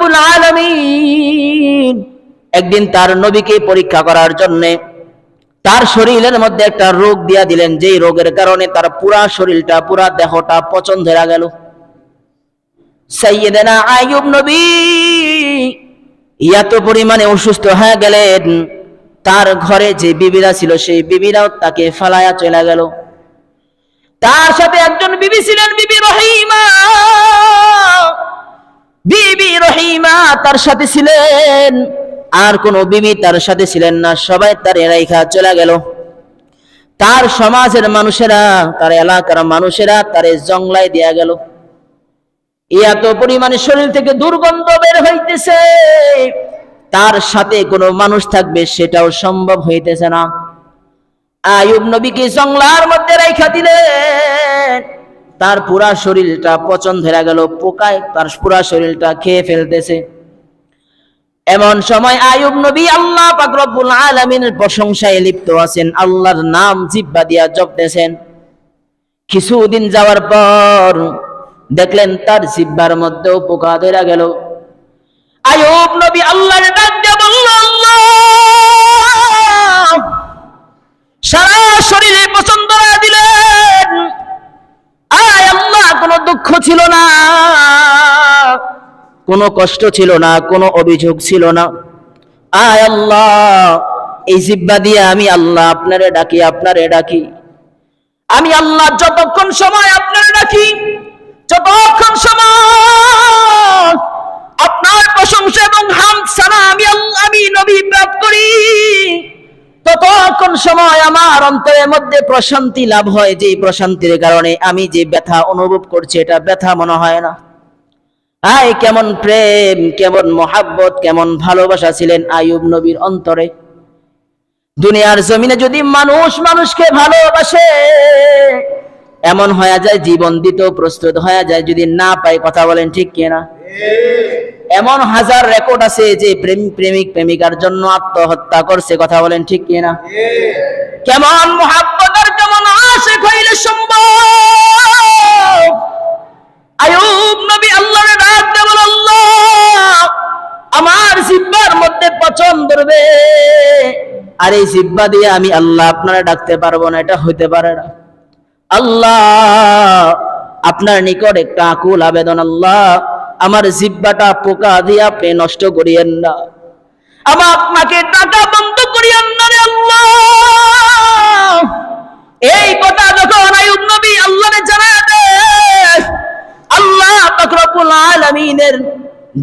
রব্বুল আলামিন। একদিন তার নবীকে পরীক্ষা করার জন্য তার শরীরের মধ্যে একটা রোগ দিয়া দিলেন। যেই রোগের কারণে তার পুরা শরীরটা, পুরা দেহটা পচন ধরা গেল সাইয়েদেনা আইয়ুব নবী এত পরিমাণে অসুস্থ হয়ে গেলেন। তার ঘরে যে বিবিরা ছিল, সেই বিবিরাও তাকে ফালায়া চলে গেল। তার সাথে একজন বিবি ছিলেন বিবি রহিমা। তার সাথে ছিলেন। আর কোন বিবি তার সাথে ছিলেন না, সবাই তার এলাইখা চলে গেল। তার সমাজের মানুষেরা, তার এলাকার মানুষেরা তার জংলায় দেয়া গেল। এত পরিমাণে শরীর থেকে দুর্গন্ধ বের হইতেছে। তার সাথে কোনো মানুষ থাকবে সেটাও সম্ভব হইতেছে না। আয়ুব নবীকে জংলার মধ্যে রাইখা দিলেন। তার পুরা শরীরটা পচন ধরা গেল, পোকায় তার পুরা শরীরটা খেয়ে ফেলতেছে। এমন সময় আয়ুব নবী আল্লাহ পাক রব্বুল আলামিনের প্রশংসায় লিপ্ত আছেন, আল্লাহর নাম জিব্বা দিয়া জপতেছেন কিছুদিন যাওয়ার পর দেখলেন তার জিব্বার মধ্যেও পোকা ধরা গেল। আয়ুব নবী আল্লাহর ডাক দিয়ে বলল, আল্লাহ! সারা শরীরে পছন্দ দিলেন। আয় আল্লাহ, কোনো দুঃখ ছিল না। কোনো কষ্ট ছিল না, কোনো অভিযোগ ছিল না। আয় আল্লাহ, এই জিব্বা দিয়ে আমি আল্লাহ আপনারে ডাকি আপনারে ডাকি। আমি আল্লাহ যতক্ষণ সময় আপনারে ডাকি, যতক্ষণ সময় আপনার প্রশংসা এবং হাম ছাড়া আমি আল্লাহ, আমি নবী প্রাপ্ত করি, ততক্ষণ সময় আমার অন্তরের মধ্যে প্রশান্তি লাভ হয়। যে প্রশান্তির কারণে আমি যে ব্যথা অনুভব করছি, এটা ব্যথা মনে হয় না। আয় কেমন প্রেম, কেমন মহাব্বত, কেমন ভালোবাসা ছিলেন আয়ুব নবীর অন্তরে? দুনিয়ার জমিনে যদি মানুষ মানুষকে ভালোবাসে, এমন হয়ে যায় জীবন দিতেও প্রস্তুত হয়ে যায়, যদি না পাই কথা বলেন ঠিক কিনা? এমন হাজার রেকর্ড আছে যে প্রেম, প্রেমিক, প্রেমিকার জন্য আত্মহত্যা করছে, কথা বলেন ঠিক কিনা? কেমন মহাব্বতের কেমন আশে হইলে সম্ভব? ধরবে আর এই জিব্বা দিয়ে আমি আল্লাহ আপনারা ডাকতে পারব না, এটা হইতে পারে না। আল্লাহ, আপনার নিকট একটা আকুল আবেদন, আল্লাহ, আমার জিব্বাটা পোকা দিয়ে আপনি নষ্ট করিয়েন না। আমার আপনাকে টাকা বন্ধ করিয়েন না রে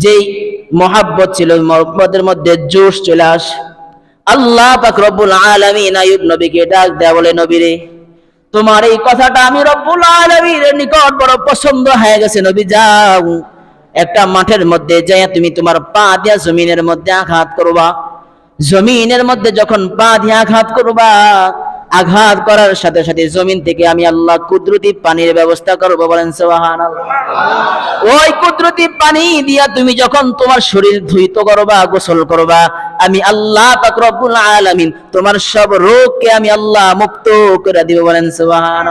যেই মহাব্বত ছিল মহব্বতের মধ্যে জোশ চলে আস। আল্লাহ পাক রব্বুল আলামিন আয়ুব নবীকে ডাক দেয়া বলে নবী রে তোমার এই কথাটা আমি রব্বুল আলামিনের নিকট বড় পছন্দ হয়ে গেছে, নবী যাও। একটা মাঠের মধ্যে যাই তুমি তোমার পা দিয়া জমিনের মধ্যে আঘাত করবা। জমিনের মধ্যে যখন পা দিয়ে আঘাত করবা আঘাত করার সাথে সাথে জমিন থেকে আমি আল্লাহ কুদরতি পানির ব্যবস্থা করব, বলেন সোহান ওই কুদরতি পানি দিয়া তুমি যখন তোমার শরীর ধুইত করবা, গোসল করবা, আমি আল্লাহ রব্বুল আলামিন তোমার সব রোগকে আমি আল্লাহ মুক্ত করে দিব, বলেন সোহান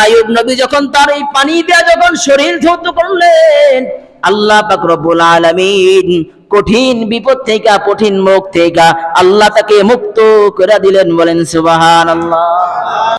আয়ুব নবী যখন তার এই পানি দিয়া যখন শরীর ধৌত করলেন, আল্লাহ পাক রব্বুল আলামিন কঠিন বিপদ থেকে কঠিন মুখ থেকে আল্লাহ তাকে মুক্ত করে দিলেন বলেন সুবহানাল্লাহ।